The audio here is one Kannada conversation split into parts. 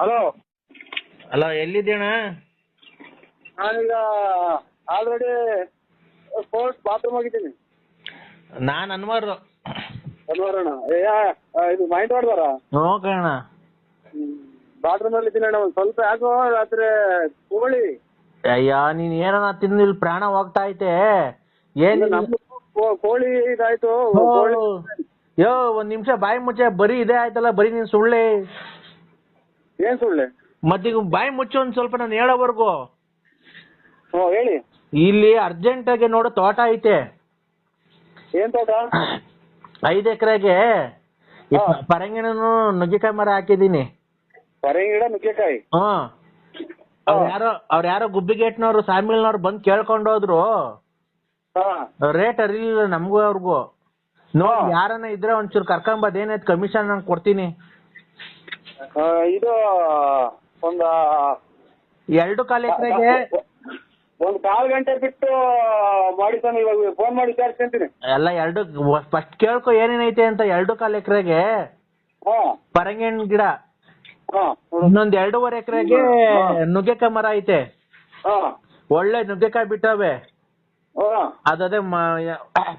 ಹಲೋ ಅಲ್ಲ ಎಲ್ಲಿದ್ದೀಣ ನಾನೀಗ ಆಲ್ರೆಡಿ ಸ್ಪೋರ್ಟ್ಸ್ ಬಾತ್ರೂಮ್ ಹೋಗಿದ್ದೀನಿ. ನಾನು ಅನ್ವರ್ ಅಣ್ಣ ಆ, ಇದು ಮೈಂಡ್ ಮಾಡ್ದಾರ? ಹ್ಞೂ ಕಣ ಬಾತ್ರೂಮ್ ಅಲ್ಲಿ ಇದ್ದೀನಿ ಅಣ್ಣ ಒಂದ್ ಸ್ವಲ್ಪ ಯಾಕೋ ರಾತ್ರಿ ಕೋಳಿ ಅಯ್ಯ ನೀನ್ ಏನನ ತಿಂದು ಇಲ್ಲಿ ಪ್ರಾಣ ಹೋಗ್ತಾ ಐತೆ. ಏನ್ ಕೋಳಿ ಇದಾಯ್ತು. ಕೋಳಿ ಯೋ ಒಂದ್ ನಿಮಿಷ ಬಾಯಿ ಮುಚ್ಚೆ ಬರೀ ಇದೇ ಆಯ್ತಲ್ಲ ಬರೀ ನೀನ್ ಸುಳ್ಳೆ. ಏನ್ ಸುಳ್ಳೆ? ಮತ್ತೀಗ ಬಾಯಿ ಮುಚ್ಚು ಒಂದ್ ಸ್ವಲ್ಪ ನಾನು ಹೇಳೋವರೆಗೂ. ಹೇಳಿ. ಇಲ್ಲಿ ಅರ್ಜೆಂಟ್ ಆಗಿ ನೋಡು ತೋಟ ಐತೆ. ಏನ್ ತೋಟ? ಐದ್ ಎಕರೆಗೆ ಹಾ. ಪರಂಗಿಣನು ನುಗ್ಗೆಕಾಯಿ ಮರ ಹಾಕಿದೀನಿ ಗಿಡ ನುಗ್ಗೆಕಾಯಿ? ಹ್ಮ್ ಅವ್ರ ಯಾರೋ ಅವ್ರ ಯಾರೋ ಗುಬ್ಬಿಗೇಟ್ನವ್ರು ಸಾಮಿಲ್ನವ್ರು ಬಂದ್ ಕೇಳ್ಕೊಂಡೋದ್ರು ಹಾ. ರೇಟ್ ಅರಿಲಿಲ್ಲ ನಮಗೂ ಅವ್ರಿಗೂ. ನೋಡಿ ಯಾರನ್ನ ಇದ್ರೆ ಒಂಚೂರು ಕರ್ಕೊಂಬದ್ ಏನೈತ್ ಕಮಿಷನ್ ನಾನು ಕೊಡ್ತೀನಿ. ಆ, ಇದು ಒಂದು ಎರಡು ಕಾಲು ಎಕರೆಗೆ ಒಂದು ಕಾಲ್ ಗಂಟೆ ಬಿಟ್ಟು ಮಾಡಿ ಇವಾಗ ಫೋನ್ ಮಾಡಿ ವಿಚಾರಿಸ್ಕೊಂತೀನಿ ಎಲ್ಲ ಎರಡು ಫಸ್ಟ್ ಕೇಳ್ಕೊ ಏನೇನೈತೆ ಅಂತ ಎರಡು ಕಾಲು ಎಕರೆಗೆ? ಹಾ. ಗಿಡ. ಹಾ. ಇನ್ನೊಂದ್ ಎರಡೂವರೆ ಎಕರೆಗೆ ನುಗ್ಗೆಕಾಯಿ ಮರ ಐತೆ. ಹಾ. ಒಳ್ಳೆ ನುಗ್ಗೆಕಾಯಿ ಬಿಟ್ಟವೆ. ಅದೇ ಅದದೇ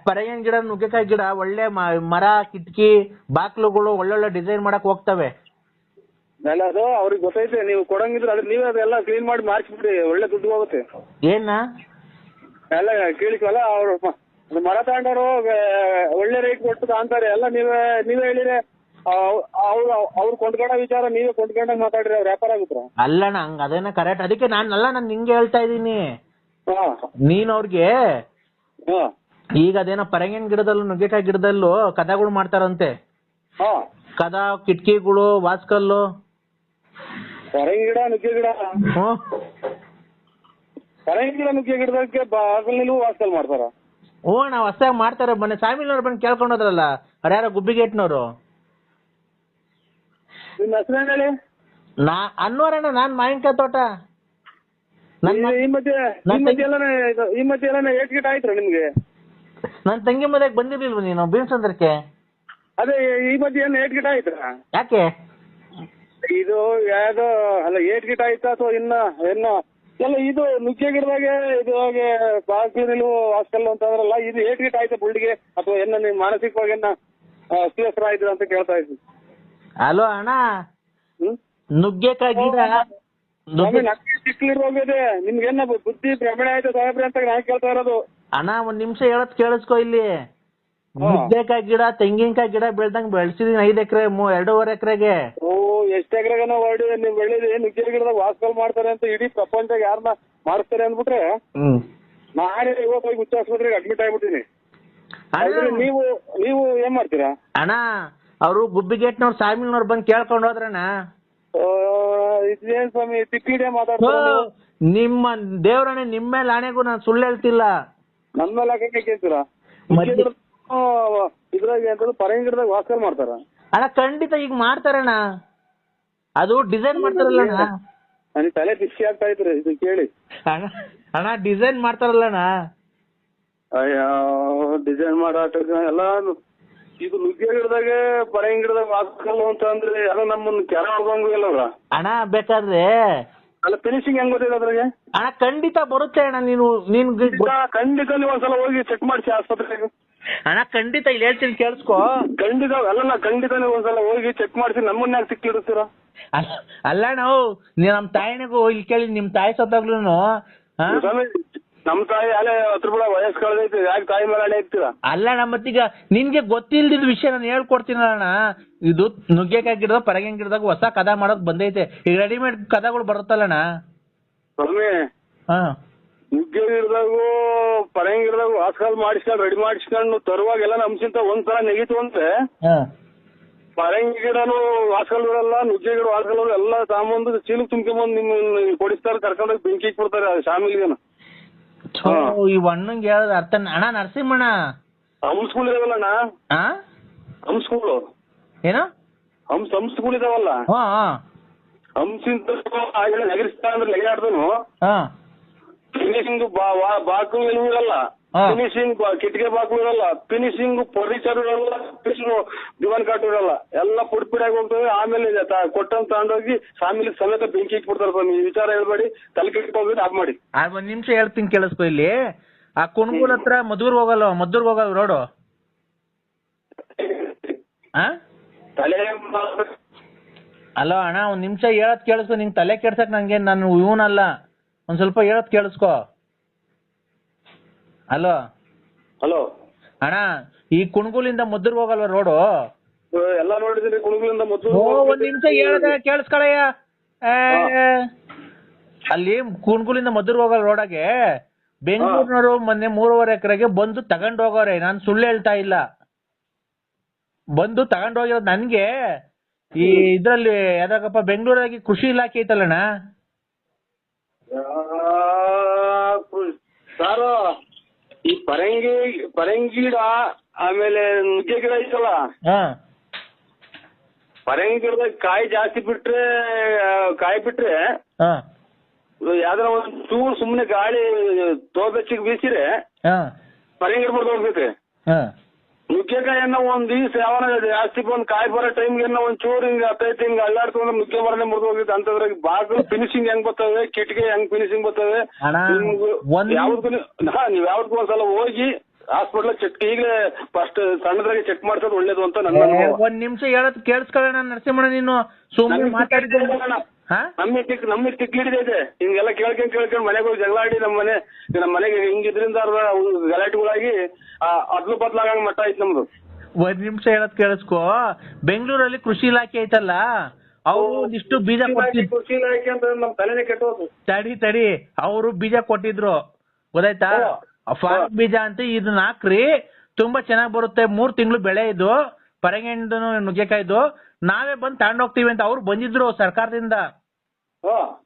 ಪರಂಗಿನ ಗಿಡ ನುಗ್ಗೆಕಾಯಿ ಗಿಡ ಒಳ್ಳೆ ಮ- ಮರ ಕಿಟಕಿ ಬಾಕ್ಲುಗಳು ಒಳ್ಳೊಳ್ಳೆ ಡಿಸೈನ್ ಮಾಡಕ್ ಹೋಗ್ತವೆ. ಎಲ್ಲ ಅದು ಅವ್ರಿಗೆ ಗೊತ್ತೈತೆ ನೀವು ಕೊಡಂಗಿದ್ರೆ ಅದ್ರ ನೀವೇ ಅದೆಲ್ಲ ಕ್ಲೀನ್ ಮಾಡಿ ಮಾರ್ಚ್ಬಿಡಿ ಒಳ್ಳೆ ದುಡ್ಡು ಹೋಗುತ್ತೆ. ಏನ? ಎಲ್ಲ ಕೇಳಿಕಲ್ಲ ಅವ್ರು ಮ- ಅದು ಮರ ತಗೊಂಡವರು ಒಳ್ಳೆ ರೇಟ್ ಕೊಟ್ಟು ಅಂತಾರೆ ಎಲ್ಲ ನೀವೇ ನೀವೇ ಹೇಳಿರಿ ಅವ್ರು ಅವ್ರು ಕೊಂಡ್ಕೊಂಡ ವಿಚಾರ ನೀವೇ ಕೊಂಡ್ಕೊಂಡಾಗ ಮಾತಾಡ್ರಿ ಅವ್ರು ವ್ಯಾಪಾರ ಆಗಿದ್ರು. ಅಲ್ಲಣ್ಣ ಹಂಗ ಅದೇನ ಕರೆಕ್ಟ್ ಅದಕ್ಕೆ ನಾನ್ ಅಲ್ಲ ನಾನು ನಿಂಗೆ ಹೇಳ್ತಾ ಇದ್ದೀನಿ. ಹಾ. ನೀನ್ ಅವ್ರಿಗೆ ಹಾ. ಈಗ ಅದೇನೋ ಪರಂಗಿನ ಗಿಡದಲ್ಲೂ ನುಗ್ಗೆಕಾಯಿ ಗಿಡದಲ್ಲೂ ಕದಗಳು ಮಾಡ್ತಾರಂತೆ. ಹಾ. ಕದ ಕಿಟಕಿಗಳು ವಾಸ್ಕಲ್ಲು. ಪರಂಗಿ ಗಿಡ ನುಗ್ಗೆ ಗಿಡ. ಹ್ಮ್ ಪರಂಗಿ ಗಿಡ ನುಗ್ಗೆ ಗಿಡದಕ್ಕೆ ಬಾಗಲ್ ವಾಸ್ತಲ್ ಮಾಡ್ತಾರ? ಹ್ಞೂ ನಾವು ಅಷ್ಟಾಗಿ ಮಾಡ್ತಾರೆ. ಮೊನ್ನೆ ಸಾಮಿಲ್ನವ್ರು ಬಂದು ಕೇಳ್ಕೊಂಡು ಹೋದ್ರಲ್ಲ ಅವ್ರು ಯಾರೋ ಗುಬ್ಬಿಗೇಟ್ನವ್ರು. ನಿಮ್ ಹೆಸರೇನು ಹೇಳಿ? ನಾ ಅನ್ವರಣ್ಣ ನಾನ್ ಮಾವಿನಕಾಯಿ ತೋಟ. ನನ್ ಈ- ಈ ಮಧ್ಯೆ ಈ ನನ್ ಮಧ್ಯೆ ಎಲ್ಲಾನೆ ಇದು- ಈ ಮಧ್ಯೆ ಎಲ್ಲಾನೆ ಏಟ್ ಗಿಟ್ ಆಯ್ತ್ರ ನಿಮ್ಗೆ? ನನ್ನ ತಂಗಿ ಮದ್ವೆಗೆ ಬಂದಿರ್ಲಿಲ್ವ ನೀನು ಬೀನ್ಸಂದ್ರಕ್ಕೆ ಅದೇ ಈ ಮಧ್ಯೆ ಏನ್ ಏಟ್ ಗಿಟ ಆಯ್ತ್ರ? ಯಾಕೆ? ಇದು ಯಾವ್ದೋ ಅಲ್ಲ ಏಟ್ ಗಿಟ್ ಆಯ್ತಾ ಅಥವಾ ಇನ್ನ ಇನ್ನ? ಎಲ್ಲ ಇದು ನುಗ್ಗೆ ಗಿಡದಾಗೆ ಇದು ಹಾಗೆ ನಿಲ್ವು ಹಾಸ್ಟೆಲ್ ಅಂತ ಅಂದ್ರಲ್ಲ ಇದು ಏಟ್ ಗಿಟ್ ಆಯ್ತಾ ಬುಲ್ಡಿಗೆ ಅಥವಾ ಏನ ನೀವು ಮಾನಸಿಕವಾಗಿ ಏನ ಅಸ್ವಸ್ಥ ಆಯ್ತು ಅಂತ ಕೇಳ್ತಾ ಇದ್ವಿ. ಹಲೋ ಅಣ್ಣ? ನುಗ್ಗೆಕಾಯಿ ಗಿಡ? ನಮಗೆ ಸಿಕ್ಲಿರೋಗಿದೆ ನಿಮ್ಗೇನ ಬುದ್ಧಿ ಭ್ರಮಣೆ ಆಯ್ತು ಸಾಹೇಬ್ರೆ ಅಂತ ನಾನು ಕೇಳ್ತಾ ಇರೋದು. ಅಣ್ಣ ಒಂದ್ ನಿಮಿಷ ಹೇಳತ್ ಕೇಳಿಸ್ಕೊ ಇಲ್ಲಿ. ನುಗ್ಗೆಕಾಯಿ ಗಿಡ ತೆಂಗಿನಕಾಯಿ ಗಿಡ ಬೆಳ್ದಂಗ್ ಬೆಳ್ಸಿದೀನಿ ಐದ್ ಎಕರೆ ಎರಡೂವರೆ ಎಕರೆಗೆ. ಓ ಎಷ್ಟ್ ಎಕರೆಗನ ಹೊರಡಿ ನೀವು ಬೆಳೆದಿ ನುಗ್ಗೆ ಗಿಡದಾಗ ವಾಸ್ಕಲ್ ಮಾಡ್ತಾರೆ ಅಂತ ಇಡೀ ಪ್ರಪಂಚ ಯಾರನ್ನ ಮಾಡ್ತಾರೆ ಅಂದ್ಬಿಟ್ರೆ ನಾಳೆ ಇವತ್ತು ಹೋಗಿ ಹುಚ್ಚ ಆಸ್ಪತ್ರೆಗೆ ಅಡ್ಮಿಟ್ ಆಗ್ಬಿಟ್ಟಿನಿ ನೀವು ನೀವು ಏನ್ ಮಾಡ್ತೀರಾ? ಅಣ್ಣ ಅವರು ಗುಬ್ಬಿಗೇಟ್ನವ್ರು ಸಾಮಿಲ್ನವ್ರು ಬಂದು ಕೇಳ್ಕೊಂಡು ಹೋದ್ರಣ್ಣ. ಆ, ಇದೇನ್ ಸ್ವಾಮಿ ತಿಕ್ಕಿಡೆ ಮಾತಾಡ್ತಾರೆ ನಿಮ್ಮ ದೇವ್ರಣ್ಣ ನಿಮ್ಮ ಮೇಲೆ ಆಣೆಗೂ ನಾನು ಸುಳ್ಳು ಹೇಳ್ತಿಲ್ಲ. ನನ್ ಮೇಲೆ ಹಾಕಕ್ಕೆ ಕೇಳ್ತೀರಾ? ಇದ್ರಾಗ ಪರಂಗಿಡದಾಗ ವಾಸ್ಕಲ್ ಮಾಡ್ತಾರ. ಅಣ್ಣ ಖಂಡಿತ ಈಗ ಮಾಡ್ತಾರಣ್ಣ. ಅದು ಡಿಸೈನ್ ಮಾಡ್ತಾರಲ್ಲಣ್ಣ ನನ್ ತಲೆ ಬಿಸಿ ಆಗ್ತಾ ಇದ್ರೆ ಇದು ಕೇಳಿ. ಅಣ್ಣ ಅಣ್ಣ ಡಿಸೈನ್ ಮಾಡ್ತಾರಲ್ಲಣ್ಣ ಅಯ್ಯೋ ಡಿಸೈನ್ ಮಾಡಾಟ ಎಲ್ಲ ಇದು ನುಗ್ಗೆ ಗಿಡದಾಗೆ ಪರಂಗಿ ಗಿಡದಾಗ ವಾಸ್ಕಲ್ ಅಂತ ಅಂದ್ರೆ ಎಲ್ಲ ನಮ್ಮನ್ನ ಕೆರ ಹೊಡ್ದಂಗು ಇಲ್ಲವ್ರ ಅಣ್ಣ ಬೇಕಾದ್ರೆ ಅಲ್ಲ ಫಿನಿಶಿಂಗ್ ಹೆಂಗ್ ಗೊತ್ತಿದೆ ಅದ್ರಾಗೆ? ಅಣ್ಣ ಖಂಡಿತ ಬರುತ್ತೆ ಅಣ್ಣ ನೀನು ನೀನ್ ಖಂಡಿತ ನೀವು ಒಂದ್ಸಲ ಹೋಗಿ ಚೆಕ್ ಮಾಡ್ಸಿ ಆಸ್ಪತ್ರೆಗೆ. ಅಣ್ಣ ಖಂಡಿತ ಇಲ್ಲಿ ಹೇಳ್ತೀನಿ ಕೇಳಿಸ್ಕೊ. ಖಂಡಿತ ಅಲ್ಲಲ್ಲ ಖಂಡಿತ ನೀವು ಒಂದ್ಸಲ ಹೋಗಿ ಚೆಕ್ ಮಾಡಿಸಿ ನಮ್ಮನ್ನ ಯಾಕೆ ಸಿಕ್ಕಿಡುತ್ತೀರಾ ಅಲ್ಲ- ನಾವು ನಮ್ ತಾಯಿನಿಗೂ ಇಲ್ಲಿ ಕೇಳಿ ನಿಮ್ ತಾಯಿ ಸತ್ತಾಗ್ಲೂ ಸ್ವಾಮಿ ನಮ್ ತಾಯಿ ಅಲ್ಲೇ ಹತ್ರ ಬಿಡ ವಯಸ್ಸು ಕಳೆದೈತಿ ಯಾಕೆ ತಾಯಿ ಮೇಲೆ ಇರ್ತೀರ ಇರ್ತೀರಾ? ಅಲ್ಲ ನಮ್ಮ ಮತ್ತೀಗ ನಿನ್ಗೆ ಗೊತ್ತಿಲ್ದಿದ್ ವಿಷಯ ನಾನು ಹೇಳ್ಕೊಡ್ತೀನಿ ಅಣ್ಣ. ಇದು ನುಗ್ಗೆಕಾಯಿ ಗಿಡದ ಪರಗಿನ ಗಿಡದಾಗ ಹೊಸ ಕದ ಮಾಡೋಕ್ ಬಂದೈತೆ. ಈಗ ರೆಡಿಮೇಡ್ ಕದಗಳು ಬರುತ್ತಲ್ಲಣ್ಣ ಸ್ವಾಮಿ ಹಾ. ನುಗ್ಗೆ ಗಿಡದಾಗು ಪರಂಗಿ ಗಿಡದಾಗು ವಾಸ್ಕಾಲ್ ಮಾಡಿಸ್ಕೊಂಡು ರೆಡಿ ಮಾಡಿಸ್ಕೊಂಡು ತರುವಾಗೆಲ್ಲ ನಮ್ಸಿಂತ ಒಂದ್ಸಲ ನೆಗಿತು ಅಂದ್ರೆ ಹಾ. ಪರಂಗಿ ಗಿಡನು ವಾಸ್ಕಲ್ ಗಿಡಲ್ಲ ನುಗ್ಗೆ ಗಿಡ ವಾಸ್ಕಲ್ ಎಲ್ಲ ಸಾಮಾನು ಚೀಲಕ್ ತುಂಬ್ಕೊಂಬಂದು ನಿಮ್ ಕೊಡಿಸ್ತಾರೆ ಕರ್ಕೊಂಡೋಗಿ ಬೆಂಕಿ ಇಟ್ಬಿಡ್ತಾರೆ ಆ ಶಾಮಿಲ್ಗೆನ ಈ ಅಣ್ಣಂಗೆ ಹೇಳೋದು ಅರ್ಥ ಅಣ್ಣ ನರಸಿಂಹಣ್ಣ? ಹಂಸ್ಗಳು ಇದಾವಲ್ಲಣ್ಣ ಹಾ ಹಂಸ್ಗಳು ಏನು? ಹಂಸ್ ಸ್ಕೂಲ್ ಇದಾವಲ್ಲ? ಹಂಸಿಂತ ನಗರಿಸ್ತಾ ಅಂದ್ರೆ ನೆಗೆದಾಡ್ದನು ಹಾ. ಫಿನಿಶಿಂಗ್ ಬಾಕು ಹಾ. ಫಿನಿಶಿಂಗ್ ಕಿಟಕಿ ಬಾಕ್ಲು ಇರಲ್ಲ. ಫಿನಿಶಿಂಗ್ ಫರ್ನಿಚರ್ ಇರಲ್ಲ ದಿವಾನ್ ಕಾಟು ಇರಲ್ಲ. ಎಲ್ಲ ಪುಡ್ ಪುಡಿಯಾಗಿ ಹೋಗ್ತವೆ. ಆಮೇಲೆ ಕೊಟ್ಟಂತ ತಗೊಂಡೋಗಿ ಫ್ಯಾಮಿಲಿ ಸಮೇತ ಬೆಂಕಿ ಇಟ್ಬಿಡ್ತಾರೆ ಸ್ವಾಮಿ ಈ ವಿಚಾರ ಹೇಳ್ಬೇಡಿ. ತಲೆ ಕೆಟ್ಕೊಂಡ್ಬಿಟ್ಟು ಆಫ್ ಮಾಡಿ. ಆ ಒಂದ್ ನಿಮಿಷ ಹೇಳ್ತೀನಿ ಕೇಳಿಸ್ಕೊ ಇಲ್ಲಿ. ಆ ಕುಣಗುಲ್ ಹತ್ರ ಮದ್ದೂರ್ ಹೋಗಲ್ಲ ಮದ್ದೂರ್ ಹೋಗಲ್ಲ ರೋಡು. ಆ? ತಲೆ ಅಲೋ ಅಣ್ಣ ಒಂದ್ ನಿಮಿಷ ಹೇಳತ್ ಕೇಳಿಸ್ಕೊ. ನಿಂಗ್ ತಲೆ ಕೆಡ್ಸಕ್ ನಂಗೆ ನಾನು ಇವನಲ್ಲ. ಒಂದ್ ಸ್ವಲ್ಪ ಹೇಳತ್ ಕೇಳಿಸ್ಕೊ. ಅಲೋ ಹಲೋ ಅಣ್ಣ ಈ ಕುಣಗುಲಿಂದ ಮದ್ದೂರ್ಗ್ ಹೋಗಲ್ವ ರೋಡು ಎಲ್ಲ ನೋಡಿದೀನಿ ಕುಣಗುಲಿಂದ ಮದ್ದೂರ್ ಓ ಒಂದ್ ನಿಮಿಷ ಹೇಳ್ದೆ ಕೇಳಿಸ್ಕೊಳಯ್ಯ. ಅಲ್ಲಿ ಕುಣಗುಲಿಂದ ಮದ್ದೂರ್ಗ್ ಹೋಗಲ್ ರೋಡಾಗೆ ಬೆಂಗಳೂರಿನವರು ಮೊನ್ನೆ ಮೂರುವರೆ ಎಕರೆಗೆ ಬಂದು ತಗೊಂಡ್ ಹೋಗೋರೆ ನಾನ್ ಸುಳ್ಳು ಹೇಳ್ತಾ ಇಲ್ಲ. ಬಂದು ತಗೊಂಡ್ ಹೋಗಿರೋದು ನನ್ಗೆ. ಈ ಇದ್ರಲ್ಲಿ ಯಾವ್ದಾಗಪ್ಪ ಬೆಂಗಳೂರಾಗಿ ಕೃಷಿ ಇಲಾಖೆ ಐತಲ್ಲಣ್ಣ? ಸಾರು. ಈ ಪರಂಗಿ ಪರಂಗಿ ಗಿಡ ಆಮೇಲೆ ನುಗ್ಗೆ ಗಿಡ ಐತಲ್ಲ? ಹಾ. ಪರಂಗಿ ಗಿಡದಾಗ ಕಾಯಿ ಜಾಸ್ತಿ ಬಿಟ್ರೆ ಆ, ಕಾಯಿ ಬಿಟ್ರೆ ಹಾ. ಯಾವ್ದಾರ ಒಂದ್ ಚೂರು ಸುಮ್ಮನೆ ಗಾಳಿ ತೋಬೆಚ್ಚಿಗೆ ಬೀಸಿರೆ ಹಾ. ಪರಂಗಿ ಗಿಡ ಹಾ. ನುಗ್ಗೆಕಾಯನ್ನ ಒಂದ್ ದಿವ್ಸ ಯಾವನ ಜಾಸ್ತಿ ಬಂದ್ ಕಾಯಿ ಬರೋ ಟೈಮ್ಗೆ ಒಂದ್ ಚೂರು ಹಿಂಗ ಹತ್ತೈತಿ ಹಿಂಗ ಅಂದ್ರೆ ನುಗ್ಗೆ ಮರನೇ ಮುರಿದು ಹೋಗಿತ್ತು ಅಂತಂದ್ರೆ ಬಾಗಿಲು ಫಿನಿಶಿಂಗ್ ಹೆಂಗ್ ಬರ್ತವೆ ಕಿಟಕಿ ಹೆಂಗ್ ಫಿನಿಶಿಂಗ್ ಬರ್ತವೆ ಯಾವ್ದಕ್ಕೂ ನೀವ್ ಯಾವ್ದಕ್ಕೂ ಒಂದ್ಸಲ ಹೋಗಿ ಹಾಸ್ಪಿಟಲ್ ಚೆಕ್ ಈಗಲೇ ಫಸ್ಟ್ ಸಣ್ಣದ್ರಾಗೆ ಚೆಕ್ ಮಾಡ್ಸೋದು ಒಳ್ಳೇದು ಅಂತ ನನ್ನ ಒಂದ್ ನಿಮಿಷ ಹೇಳದ್ ಕೇಳಿಸ್ಕೊಳ್ಳೋಣ ನರಸಿಂಹಣ್ಣ ನೀನು ಸುಮ್ಮನೆ ಮಾತಾಡಿದ್ರೆ ಮಾತಾಡಿದ್ದೆ. ತಿಕ್ಲಿದೆ ಹಾ? ನಮ್ಮ ತಿಕ್ ನಮಗೆ ತಿಕ್ಲಿಡಿದೆ ಹಿಂಗೆಲ್ಲ ಕೇಳ್ಕೊಂಡ್ ಕೇಳ್ಕೊಂಡ್ ಮನೆಗೆ ಹೋಗಿ ಜಗಳ ಆಡಿ ನಮ್ಮ ಮನೆ ನಮ್ಮ ಮನೆಗೆ ಹಿಂಗಿದ್ರಿಂದ ಅರ್ಧ ಗಲಾಟೆಗಳಾಗಿ ಅದ್ಲು ಬದ್ಲಾಗಂಗ್ ಮಟ್ಟ ಐತ್ ನಮ್ದು. ಒಂದ್ ನಿಮಿಷ ಹೇಳದ್ ಕೇಳಿಸ್ಕೋ. ಬೆಂಗಳೂರಲ್ಲಿ ಕೃಷಿ ಇಲಾಖೆ ಐತಲ್ಲ ಅವರು ಒಂದಿಷ್ಟು ಬೀಜ ಕೊಟ್ಟಿದ್ರು ಕೃಷಿ ಇಲಾಖೆ ಅಂತ ನಮ್ ತಲೆನೇ ಕೆಟ್ಟೋದು ತಡಿ ತಡಿ. ಅವರು ಬೀಜ ಕೊಟ್ಟಿದ್ರು. ಗೊತ್ತಾಯ್ತಾ? ಹೋ. ಫಾರ್ಮ್ ಬೀಜ ಅಂತ ಇದನ್ನ ಹಾಕ್ರಿ ತುಂಬಾ ಚೆನ್ನಾಗ್ ಬರುತ್ತೆ. ಮೂರ್ ತಿಂಗಳು ಬೆಳೆ ಇದು. ಪರಂಗಿಂಡು ನುಗ್ಗೆಕಾಯ್ದು. ನಾವೇ ಬಂದು ತಗೊಂಡ್ ಹೋಗ್ತೀವಿ ಅಂತ ಅವ್ರು ಬಂದಿದ್ರು ಸರ್ಕಾರದಿಂದ.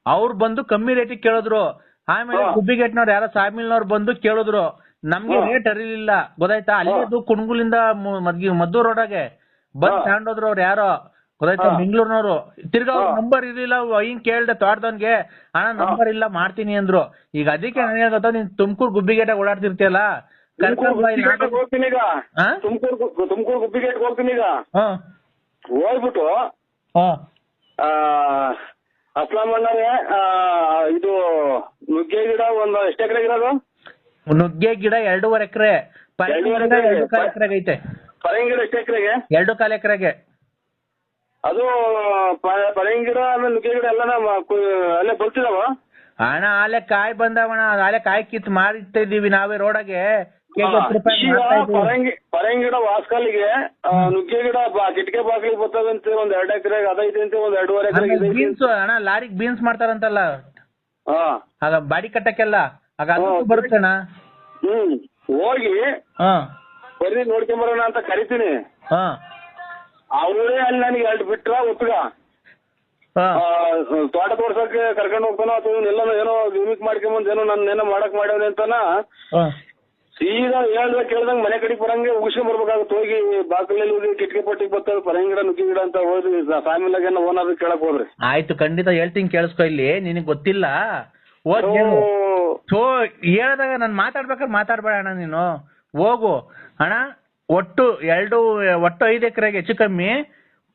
ಅವ್ರು ಬಂದು ಕಮ್ಮಿ ರೇಟಿಗೆ ಕೇಳಿದ್ರು. ಆಮೇಲೆ ಹಾ. ಗುಬ್ಬಿಗೆಟ್ನವ್ರು ಯಾರೋ ಸಾಮಿಲ್ನವ್ರು ಬಂದು ಕೇಳಿದ್ರು. ನಮ್ಗೆ ಹಾ. ರೇಟ್ ಅರಿಲಿಲ್ಲ. ಗೊತ್ತಾಯ್ತಾ? ಅಲ್ಲಿದ್ದು ಕುಣಗುಲಿಂದ ಮು- ಮದ್ಗಿ ಮದ್ದೂರ್ ರೋಡಾಗೆ ಬಂದ್ ಹಾ. ತಗೊಂಡೋದ್ರು ಅವ್ರು ಯಾರೋ? ಗೊತ್ತಾಯ್ತಾ? ಹಾ. ಬೆಂಗಳೂರಿನವ್ರು. ತಿರ್ಗಾ ಅವ್ರ ಹಾ. ನಂಬರ್ ಇರ್ಲಿಲ್ಲ. ಹಿಂಗ್ ಕೇಳ್ದೆ ತೋಟದವನ್ಗೆ. ಅಣ್ಣ ನಂಬರ್ ಇಲ್ಲ ಮಾಡ್ತೀನಿ ಅಂದ್ರು. ಈಗ ಅದಕ್ಕೆ ನನಗೆ ಗೊತ್ತಾ? ನೀನ್ ತುಮಕೂರು ಗುಬ್ಬಿಗೇಟ ಓಡಾಡ್ತಿರ್ತೀಯಲ್ಲ? ಕರ್ಕೊಂಡ್ ಬಾ ಇಲ್ಲಿ. ಗುಬ್ಬಿಗೇಟ್ಗೆ ಹೋಗ್ತೀನಿ ಈಗ. ಹಾ? ತುಮಕೂರು ತುಮಕೂರು ಗುಬ್ಬಿಗೇಟ್ಗೆ ಹೋಗ್ತೀನಿ ಈಗ. ಹಾ. ಹೋಗ್ಬಿಟ್ಟು ಹಾ. ಆ, ಅಸ್ಲಾಂ ಅಣ್ಣರೇ ಆ, ಇದು ನುಗ್ಗೆ ಗಿಡ ಒಂದು ಎಷ್ಟು ಎಕರೆ ಇರೋದು ನುಗ್ಗೆ ಗಿಡ ಎರಡೂವರೆ ಎಕರೆ. ಎರಡೂವರೆ ಎಕ್ರೆ? ಎರಡು ಕಾಲ್ ಎಕರೆಗೆ ಐತೆ. ಪರಂಗಿ ಗಿಡ ಎಷ್ಟು ಎಕರೆಗೆ? ಎರಡು ಕಾಲು ಎಕರೆಗೆ. ಅದು ಪ- ಪರಂಗಿ ಗಿಡ ಆಮೇಲೆ ನುಗ್ಗೆ ಗಿಡ ಎಲ್ಲ ಅಲ್ಲೇ ಬರ್ತಿದಾವ ಅಣ್ಣ ಆಲೆ ಕಾಯಿ ಬಂದವಣ್ಣ ಆಲೆ ಕಾಯಿ ಕಿತ್ತು ಮಾರಿ ಇದ್ದೀವಿ ನಾವೇ ರೋಡಾಗೆ. ಕೆಜಿ ಹತ್ತು ರೂಪಾಯಿ ಈಗ ಮಾರ್ತಾ ಇದೀವಿ. ಪರಂಗಿ ಪರಂಗಿ ಗಿಡ ವಾಸ್ಕಲ್ಲಿಗೆ ಆ, ನುಗ್ಗೆ ಗಿಡ ಕಿಟಕಿ ಬಾಗಿಲಿಗೆ ಬರ್ತದಂತೆ ಒಂದ್ ಎರಡು ಎಕರೆ ಅದೈತೆ ಅಂತ ಒಂದ್ ಎರಡೂವರೆ ಎಕರೆ ಬೀನ್ಸ್ ಅಣ್ಣ ಲಾರಿಗ್ ಬೀನ್ಸ್ ಮಾಡ್ತಾರಂತಲ್ಲ. ಆಗ ಬಾಡಿ ಕಟ್ಟಕ್ಕೆಲ್ಲ. ಆಗ ಅದು ಬರುತ್ತೆ ಅಣ್ಣ. ಹ್ಮ್ ಹೋಗಿ ಬರೀ ಬರ್ರಿ ನೋಡ್ಕೊಂಬರೋಣ ಅಂತ ಕರಿತೀನಿ. ಅವರೇ ಅಲ್ಲಿ ನನಗೆ ಎರಡು ಬಿಟ್ರ ಉತ್ತಗ ತೋಟ ತೋರ್ಸಕ್ಕೆ ಕರ್ಕೊಂಡು ಹೋಗ್ತಾನೋ ಅಥವಾ ಎಲ್ಲ ಏನೋ ಯೂನಿಕ್ ಮಾಡ್ಕೊಂಬಂದ್ ಏನೋ ನನ್ನ ಏನೋ ಮಾಡಕ್ ಮಾಡ್ಯವನೆ ಅಂತಾನ. ಸೀದಾ ಹೇಳ್ದ ಕೇಳ್ದಂಗ್ ಮನೆ ಕಡೆ ಬರಂಗೆ ಉಗಿಸ್ಕೊಂಡ್ ಬರ್ಬೇಕಾಗುತ್ತೆ. ಹೋಗಿ ಬಾಗಿಲಲ್ಲಿ ಹೋಗಿ ಕಿಟಕಿ ಪಟ್ಟಿಗೆ ಬರ್ತವೆ ಪರಂಗಿ ಗಿಡ ನುಗ್ಗಿ ಗಿಡ ಅಂತ ಹೋದ್ರಿ ಫ್ಯಾಮಿಲಿಯಾಗ ಓನರ್ ಕೇಳಕ್ ಹೋದ್ರಿ. ಆಯ್ತು ಖಂಡಿತ ಹೇಳ್ತೀನಿ ಕೇಳಿಸ್ಕೊ ಇಲ್ಲಿ. ನಿನಗ್ ಗೊತ್ತಿಲ್ಲ? ಹೋಗ್ ಹೇಳು ಥೋ ಹೇಳ್ದಾಗ ನಾನು ಮಾತಾಡ್ಬೇಕಾದ್ರೆ ಮಾತಾಡ್ಬೇಡ ಅಣ್ಣ ನೀನು. ಹೋಗು. ಅಣ್ಣ ಒಟ್ಟು ಎರಡು ಒಟ್ಟು ಐದು ಎಕರೆಗೆ ಹೆಚ್ಚು ಕಮ್ಮಿ.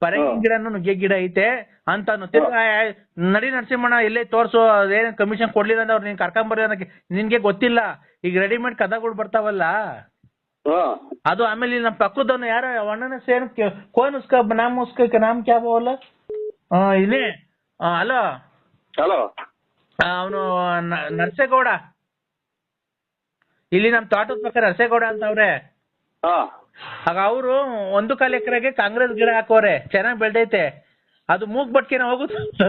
ಪರಂಗಿ ಗಿಡ ಗಿಡನು ನುಗ್ಗೆ ಗಿಡ ಐತೆ. ಅಂತಾನು ತಿರ್ಗಾ ನಡಿ ನರಸಿಂಹಣ್ಣ ಇಲ್ಲೇ ತೋರ್ಸು ಅದೇನ್ ಕಮಿಷನ್ ಕೊಡ್ಲಿಲ್ಲ ಅಂದ್ರೆ ಅವ್ರು ನೀನ್ ಕರ್ಕೊಂಬರ್ರಿ ಅನ್ನಕ್ಕೆ ನಿನ್ಗೆ ಗೊತ್ತಿಲ್ಲ. ಈಗ ರೆಡಿಮೇಡ್ ಕದಗಳು ಬರ್ತಾವಲ್ಲ? ಅದು ಆಮೇಲೆ ನಮ್ಮ ಪಕ್ಕದವನು ಯಾರ ಅಣ್ಣನ ಸೇನ್ ಕೋನ್ ಉಸ್ಕ ನಾಮ್ ಉಸ್ಕ ನಾಮ್ ಕ್ಯಾಬ್ ಅವಲ್ಲ? ಇಲ್ಲಿ. ಹಲೋ. ಹಲೋ. ಅವನು ನರಸೇಗೌಡ. ಇಲ್ಲಿ ನಮ್ ತೋಟದ ಪಕ್ಕ ನರಸೇಗೌಡ ಅಂತ ಅವ್ರೆ. ಹಾ. ಆಗ ಅವರು ಒಂದು ಕಾಲ್ ಎಕರೆಗೆ ಕಾಂಗ್ರೆಸ್ ಗಿಡ ಹಾಕೋರೆ ಚೆನ್ನಾಗ್ ಬೆಳ್ದೈತೆ. ಅದು ಮೂಗ್ ಬಟ್ಕೆನ ಹೋಗುತ್ತೆ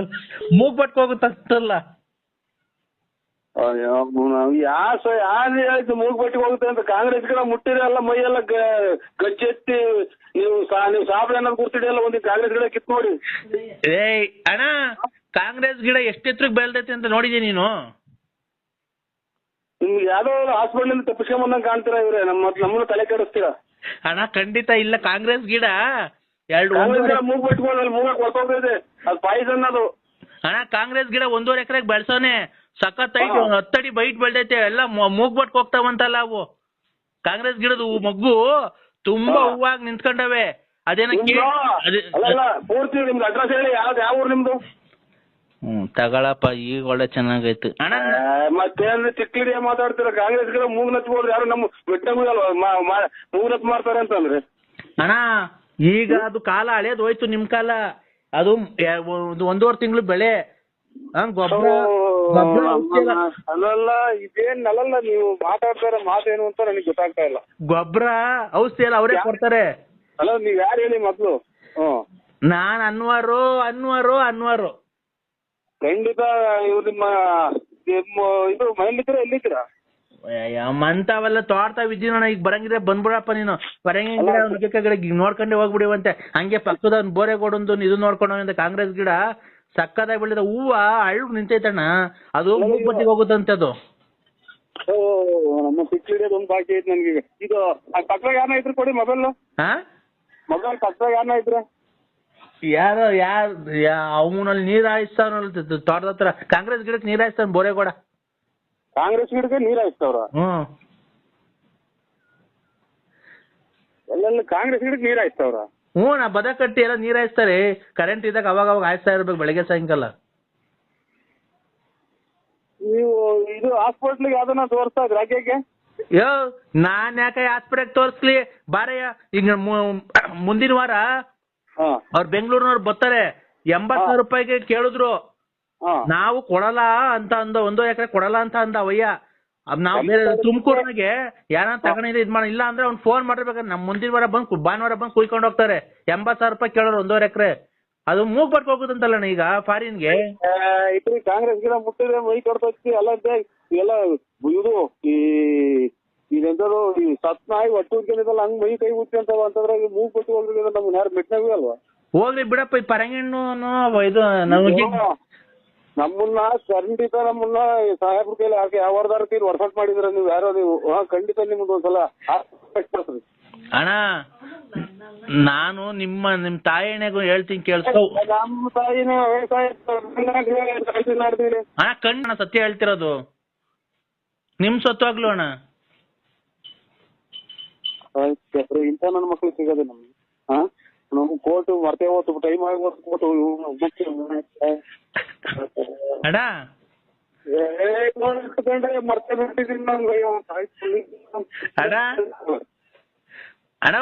ಮೂಗ್ ಬಟ್ಕೆ ಹೋಗುತ್ತಲ್ಲ ಯಾಸ ಯಾರು ಮೂಗ್ ಬಟ್ಟಿಗೆ ಹೋಗುತ್ತೆ ಅಂತ? ಕಾಂಗ್ರೆಸ್ ಗಿಡ ಮುಟ್ಟಿರಲ್ಲ ಎಲ್ಲ ಮೈ ಎಲ್ಲ ಗ- ಗಚ್ಚೆತ್ತಿ ನೀವು ನೀವು ಸಾಬ್ರ ಏನಾದ್ರು ಗುರ್ತಿಡಿಯಲ್ಲ ಒಂದು ಕಾಂಗ್ರೆಸ್ ಗಿಡ ಕಿತ್ ನೋಡಿ. ಏಯ್ ಅಣ್ಣ ಕಾಂಗ್ರೆಸ್ ಗಿಡ ಎಷ್ಟು ಬೆಳ್ದೈತಿ ಬೆಳ್ದೈತೆ ಅಂತ ನೋಡಿದೀನಿ ನೀನು? ನಿಮ್ಗೆ ಯಾವ್ದೋ ಹಾಸ್ಪಿಟಲ್ ತಪ್ಪಿಸ್ಕೊಂಡ್ ಬಂದಂಗೆ ಕಾಣ್ತೀರಾ ಇವ್ರೆ? ನಮ್ಮ ನಮ್ಮನ್ನ ತಲೆ ಕೆಡಿಸ್ತೀರಾ? ಅಣ್ಣ ಖಂಡಿತ ಇಲ್ಲ ಕಾಂಗ್ರೆಸ್ ಗಿಡ. ಎರಡು ಕಾಂಗ್ರೆಸ್ ಗಿಡ ಒಂದೂವರೆ- ಮೂಗ್ ಬಟ್ಕೊಂಡು ಅಲ್ಲಿ ಮೂಗಕ್ಕೆ ಹೊರ್ತೋಗ್ತೈತೆ ಅದು ಪಾಯ್ಸನ್ ಅದು ಅಣ್ಣ ಕಾಂಗ್ರೆಸ್ ಗಿಡ ಒಂದೂವರೆ ಎಕರೆಗೆ ಬೆಳ್ಸೋನೆ. ಸಖತ್ ಐತಿ ಹಾ. ಹತ್ತಡಿ ಬೈಟ್ ಬೆಳ್ದೈತೆ. ಎಲ್ಲ ಮೂ- ಮೂಗ್ ಬಟ್ ಹೋಗ್ತಾವಂತಲ್ಲ ಅವು. ಕಾಂಗ್ರೆಸ್ ಗಿಡದ ಹೂ- ಮಗ್ಗು ತುಂಬಾ ಹಾ. ಹೂವಾಗಿ ನಿಂತ್ಕೊಂಡವೆ. ಅದೇನ ನಿಮ್ದು? ಅಲ್ಲ ಅಲ್ಲ ಪೂರ್ತಿ ನಿಮ್ದು ಅಡ್ರೆಸ್ ಹೇಳಿ ಯಾವ್ದು ಯಾವ ಊರು ನಿಮ್ದು? ಹ್ಮ್ ತಗೊಳಪ್ಪ ಈಗ ಒಳ್ಳೆ ಚೆನ್ನಾಗೈತೆ. ಅಣ್ಣ ಮತ್ತೇನ್ ಚಿಕ್ಕಲಿಡಿಯ ಮಾತಾಡ್ತೀರ? ಕಾಂಗ್ರೆಸ್ ಗಿಡ ಮೂಗ್ ನಚ್ಬೋದು. ಯಾರು ನಮ್ಮ ಬಿಟ್ಟಂಗಲ್ಲ ಮೂಗ್ನತ್ ಮಾಡ್ತಾರೆ ಅಂತಂದ್ರೆ. ಅಣ್ಣ ಈಗ ಅದು ಕಾಲ ಹಳೇದು ಹೋಯ್ತು ನಿಮ್ ಕಾಲ. ಅದು ಒಂದು ಒಂದೂವರೆ ತಿಂಗಳು ಬೆಳೆ. ಗೊಬ್ಬರ ಅಲ್ಲಲ್ಲ ಇದೇನ್ ಅಲ್ಲಲ್ಲ ನೀವು ಮಾತಾಡ್ತಾರ ಮಾತೇನು ಅಂತ ನನಗೆ ಗೊತ್ತಾಗ್ತಾ ಇಲ್ಲ. ಗೊಬ್ಬರ ಔಷಧಿ ಎಲ್ಲ ಅವರೇ ಕೊಡ್ತಾರೆ. ಅಲ್ಲ ನೀವ್ ಯಾರು ಹೇಳಿ ಮೊದ್ಲು ಹ್ಮ್. ನಾನ್ ಅನ್ವಾರು ಅನ್ವಾರು ಅನ್ವಾರು. ಖಂಡಿತ ಇವ್ರು ನಿಮ್ಮ ನಿಮ್ಮ ಇದು ಮನೇಲಿದ್ದೀರಾ ಎಲ್ಲಿದ್ದೀರಾ? ಅಂತಾವೆಲ್ಲ ತೋಡ್ತಾವ್ ಇದ್ದೀನಣ್ಣ ಈಗ ಬರಂಗಿದ್ರೆ ಬಂದ್ಬಿಡಪ್ಪ ನೀನು. ಬರಂಗಿದ್ರೆ ಅಲ್ಲ. ನುಗ್ಗೆಕಾಯಿ ಗಿಡ ಈಗ ನೋಡ್ಕೊಂಡೆ ಹೋಗ್ಬಿಡಿವಂತೆ. ಹಂಗೆ ಪಕ್ಕದ ಬೋರೆ ಬೋರೆಗೋಡೊಂದು ಇದು ನೋಡ್ಕೊಂಡು ಕಾಂಗ್ರೆಸ್ ಗಿಡ. ಸಕ್ಕದಾಗಿ ಬೆಳೆದ ಹೂವ ಅಳ್ಳು ನಿಂತೈತಣ್ಣ. ಅದು ಮೂಗ್ಬಟ್ಟಿಗೆ ಹೋಗುತ್ತಂತೆ ಅದು. ನಮ್ಮ ಒಂದು ಬಾಕಿ ಐತೆ ನನ್ಗೆ ಇದು ಪಕ್ಕದಾಗ ಯಾರನ್ನ ಇದ್ರು ಕೊಡಿ ಮೊಬೈಲ್ ಹಾ ಮೊಬೈಲ್ ಪಕ್ಕದಾಗ ಯಾರನ್ನ ಇದ್ರೆ? ಯಾರೋ ಯಾರ್ ಅವನಲ್ಲಿ ನೀರ್ ಹಾಯಿಸ್ತಾನ ತೋಟದ ಹತ್ರ. ಕಾಂಗ್ರೆಸ್ ಗಿಡಕ್ಕೆ ನೀರ್ ಹಾಯಿಸ್ತಾನ ಬೋರೇಗೌಡ. ಕಾಂಗ್ರೆಸ್ ಗಿಡಕ್ಕೆ ನೀರ್ ಹಾಯಿಸ್ತವ್ರ? ಹ್ಮ್ ಎಲ್ಲೆಲ್ಲ ಕಾಂಗ್ರೆಸ್ ಗಿಡಕ್ಕೆ ನೀರ್ ಹಾಯಿಸ್ತವ್ರ? ಹ್ಞೂ ನಾ ಬದ ಕಟ್ಟಿ ಎಲ್ಲ ನೀರ್ ಹಾಯಿಸ್ತಾರೆ. ಕರೆಂಟ್ ಇದ್ದಾಗ ಅವಾಗ ಅವಾಗ ಹಾಯಿಸ್ತಾ ಇರ್ಬೇಕು ಬೆಳಿಗ್ಗೆ ಸಾಯಂಕಾಲ. ನೀವು ಇದು ಹಾಸ್ಪಿಟ್ಲಿಗೆ ಯಾವ್ದನ್ನ ತೋರಿಸ್ತಾ ಇದ್ರ ಯಾಕೆ ಯೋ ನಾನ್ ಯಾಕೆ ಹಾಸ್ಪಿಟಲ್ ತೋರಿಸ್ಲಿ? ಬಾರಯ್ಯ ಈಗ ಮುಂದಿನ ವಾರ ಅವ್ರು ಬೆಂಗಳೂರಿನವ್ರು ಬರ್ತಾರೆ ಎಂಬತ್ ಸಾವಿರ ರೂಪಾಯಿಗೆ ಕೇಳಿದ್ರು ನಾವು ಕೊಡಲ್ಲ ಅಂತ ಅಂದ ಒಂದು ಎಕರೆ ಕೊಡಲ್ಲ ಅಂತ ಅಂದ ಅವಯ್ಯ ನಾವು ತುಮಕೂರ್ನಾಗೆ ಯಾರ ತಗೊಂಡಿದ್ರೆ ಇದ್ ಮಾಡ ಇಲ್ಲ ಅಂದ್ರೆ ಅವ್ನ್ ಫೋನ್ ಮಾಡಿರ್ಬೇಕಾದ್ರೆ ನಮ್ ಮುಂದಿನ ವಾರ ಬಂದ್ ಭಾನುವಾರ ಬಂದ್ ಕುಯ್ಕೊಂಡು ಹೋಗ್ತಾರೆ. ಎಂಬತ್ ಸಾವಿರ ರೂಪಾಯಿ ಕೇಳೋರು ಒಂದೂವರೆ ಎಕರೆ. ಅದು ಮೂಗ್ ಬಟ್ ಹೋಗುದಂತಲ್ಲ ಈಗ ಫಾರಿನ್ಗೆ ಗೆ ಕಾಂಗ್ರೆಸ್ ಗಿಡ ಮುಟ್ಟಿದ್ರೆ ಮೈ ಕೊಡ್ತಾ ಎಲ್ಲ ಇದು ಈ ಇದೆಂತದು ಈ ಸತ್ ನಾಯಿ ಒಟ್ಟು ಹಂಗ ಹಂಗ್ ಮೈ ಕೈ ಉಜ್ಕೊಂತಾವ ಅಂತಂದ್ರೆ ಈ ಮೂಗ್ ಕೊಟ್ಟು ಹೋಗ್ರಿ ನಮ್ಗೆ ಯಾರು ಮೆಟ್ನಾಗೂ ಅಲ್ವಾ? ಹೋಗ್ರಿ ಬಿಡಪ್ಪ ಈ ಪರಂಗಿಣ್ಣು ಇದು ನಮ್ಗೆ ನಮ್ಮನ್ನ ಖಂಡಿತ ನಮ್ಮನ್ನ ಸಾಹೇಬ್ರ ಕೈಲಿ ಹಾಕಿ ಯಾವ್ದಾರ ಕೈಲಿ ವರ್ಕೌಟ್ ಮಾಡಿದ್ರ ನೀವು ಯಾರೋ ನೀವು ಹಾ ಖಂಡಿತ ನಿಮ್ಗೆ ಒಂದ್ಸಲ ಅಣ್ಣ ನಾನು ನಿಮ್ಮ ನಿಮ್ ತಾಯಿಣೆಗೂ ಹೇಳ್ತೀನಿ ಕೇಳಿಸ್ಕೊ ನಮ್ಮ ತಾಯಿನ ಅಣ್ಣ ಕಣ್ಣು ಸತ್ಯ ಹೇಳ್ತಿರೋದು. ನಿಮ್ ಸತ್ವಾಗ್ಲು ಅಣ್ಣ. ಇಂಥ ನನ್ನ ಮಕ್ಳು ಸಿಗೋದು ನಮ್ಗೆ ಹಾ ನಮ್ಗೆ ಕೋರ್ಟ್ ಮರ್ತೇ ಹೋತು ಟೈಮ್ ಆಗಿ ಹೋತು ಕೋರ್ಟು ಅಣ್ಣ? ಮರ್ತೇ ಬಿಟ್ಟಿದ್ದೀನಿ ನಮ್ಗೆ. ಅಣ್ಣ? ಅಣ್ಣ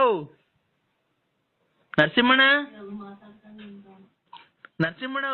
ನರಸಿಂಹಣ್ಣ? ನರಸಿಂಹಣ್ಣ